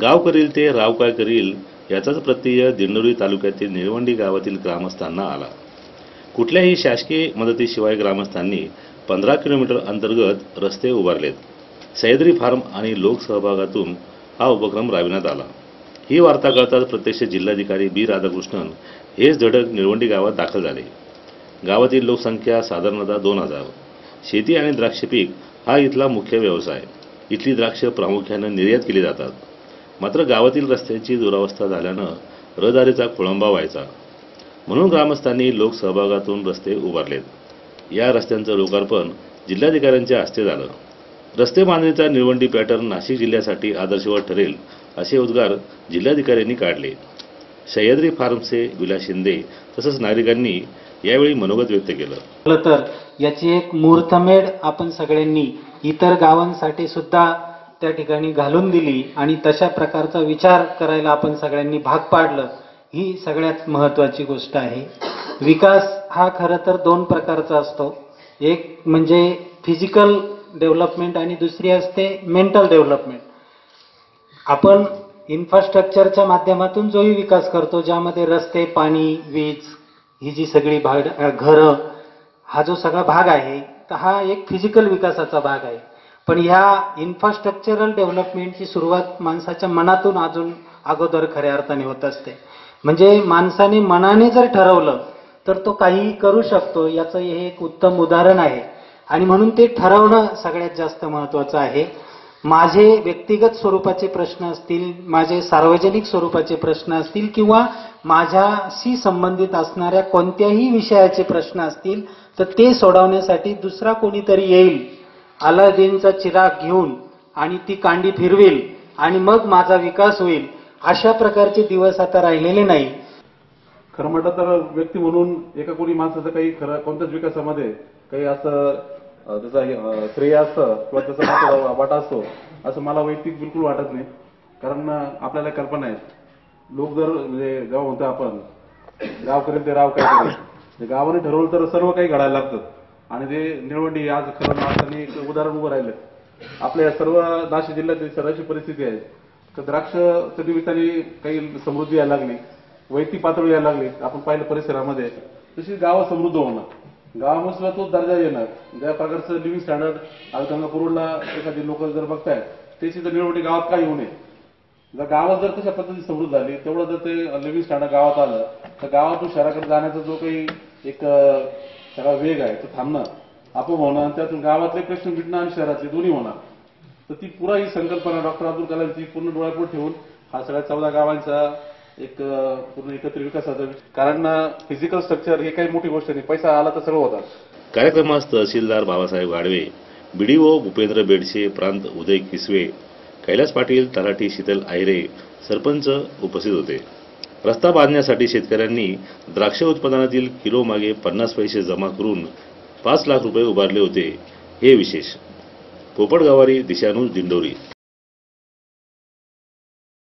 गाव करील ते राव काय करील याचाच प्रत्यय दिंडोरी तालुक्यातील निळवंडी गावातील ग्रामस्थांना आला. कुठल्याही शासकीय मदतीशिवाय ग्रामस्थांनी पंधरा किलोमीटर अंतर्गत रस्ते उभारलेत. सह्याद्री फार्म आणि लोकसहभागातून हा उपक्रम राबविण्यात आला. ही वार्ता कळताच प्रत्यक्ष जिल्हाधिकारी बी. राधाकृष्णन हेच धडक निळवंडी गावात दाखल झाले. गावातील लोकसंख्या साधारणतः दोन हजार. शेती आणि द्राक्ष पीक हा इथला मुख्य व्यवसाय. इथली द्राक्ष प्रामुख्यानं निर्यात केली जातात. मात्र गावातील रस्त्यांची दुरावस्था झाल्यानं रहदारीचा खोळंबा व्हायचा. म्हणून ग्रामस्थांनी लोकसहभागातून रस्ते उभारलेत. या रस्त्यांचं लोकार्पण जिल्हाधिकाऱ्यांच्या हस्ते झालं. रस्ते बांधणीचा निळवंडी पॅटर्न नाशिक जिल्ह्यासाठी आदर्शवत ठरेल असे उद्गार जिल्हाधिकाऱ्यांनी काढले. सह्याद्री फार्मचे विलास शिंदे तसंच नागरिकांनी यावेळी मनोगत व्यक्त केलं. तर याची एक मुहूर्तमेढ आपण सगळ्यांनी इतर गावांसाठी सुद्धा त्या ठिकाणी घालून दिली आणि तशा प्रकारचा विचार करायला आपण सगळ्यांनी भाग पाडलं ही सगळ्यात महत्वाची गोष्ट आहे. विकास हा खरं तर दोन प्रकारचा असतो. एक म्हणजे फिजिकल डेव्हलपमेंट आणि दुसरी असते मेंटल डेव्हलपमेंट आपण इन्फ्रास्ट्रक्चरच्या माध्यमातून जोही विकास करतो ज्यामध्ये रस्ते पाणी वीज ही जी सगळी भाग घरं हा जो सगळा भाग आहे तर हा एक फिजिकल विकासाचा भाग आहे. पण ह्या इन्फ्रास्ट्रक्चरल डेव्हलपमेंटची सुरुवात माणसाच्या मनातून अजून अगोदर खऱ्या अर्थाने होत असते. म्हणजे माणसाने मनाने जर ठरवलं तर तो काहीही करू शकतो याचं हे एक उत्तम उदाहरण आहे. आणि म्हणून ते ठरवणं सगळ्यात जास्त महत्वाचं आहे. माझे व्यक्तिगत स्वरूपाचे प्रश्न असतील माझे सार्वजनिक स्वरूपाचे प्रश्न असतील किंवा माझ्याशी संबंधित असणाऱ्या कोणत्याही विषयाचे प्रश्न असतील तर ते सोडवण्यासाठी दुसरा कोणीतरी येईल. अलादीनचा चिराग घेऊन आणि ती कांडी फिरवेल आणि मग माझा विकास होईल अशा प्रकारचे दिवस आता राहिलेले नाही. खरं म्हटलं तर व्यक्ती म्हणून एका कोणी माणसाचं काही खरं कोणत्याच विकासामध्ये काही असं त्याचा श्रेय असतं किंवा त्याचा वाटा असतो असं मला वैयक्तिक बिलकुल वाटत नाही. कारण आपल्याला कल्पना आहे. लोक जर म्हणजे जेव्हा म्हणतो आपण गाव करेल ते राव काय करेल गावाने ठरवलं तर सर्व काही घडायला लागतं. आणि ते निळवंडी आज खरं माणसांनी एक उदाहरण उभं राहिलं. आपल्या सर्व नाशिक जिल्ह्यातील सर्वांची परिस्थिती आहे. तर द्राक्ष निमित्ताने काही समृद्धी यायला लागली वैयक्तिक पातळी यायला लागली. आपण पाहिलं परिसरामध्ये तशी गावं समृद्ध होणार. गावामध्ये सुद्धा दर्जा येणार. ज्या प्रकारचं लिव्हिंग स्टँडर्ड आज गंगापूरला एखादी लोक जर बघतायत त्याची तर निवडणुकी गावात काय येऊ नये. जर गावात जर तशा पद्धती समृद्ध झाली तेवढं जर ते लिव्हिंग स्टँडर्ड गावात आलं तर गावातून शहराकडे जाण्याचा जो काही एक त्याला सगळा वेग आहे तो थांबणं आपण होणं आणि त्यातून गावातले प्रश्न मिटणार आणि शहरातले दोन्ही होणार. तर ती पुरा ही संकल्पना डॉक्टर अब्दुल कलामची पूर्ण डोळ्यापुढे ठेवून हा सगळ्या चौदा गावांचा एक पूर्ण एकत्र विकासाचा कारण फिजिकल स्ट्रक्चर हे काही मोठी गोष्ट नाही. पैसा आला तर सगळं होतात. कार्यक्रमास तहसीलदार बाबासाहेब गाडवे बीडीओ भूपेंद्र बेडसे प्रांत उदय किसवे कैलास पाटील तलाठी शीतल आयरे सरपंच उपस्थित होते. रस्ता बांधण्यासाठी शेतकऱ्यांनी द्राक्ष उत्पादनातील किलो मागे पन्नास पैसे जमा करून पाच लाख रुपये उभारले होते. हे विशेष. पोपटगावारी दिशानुज दिंडोरी.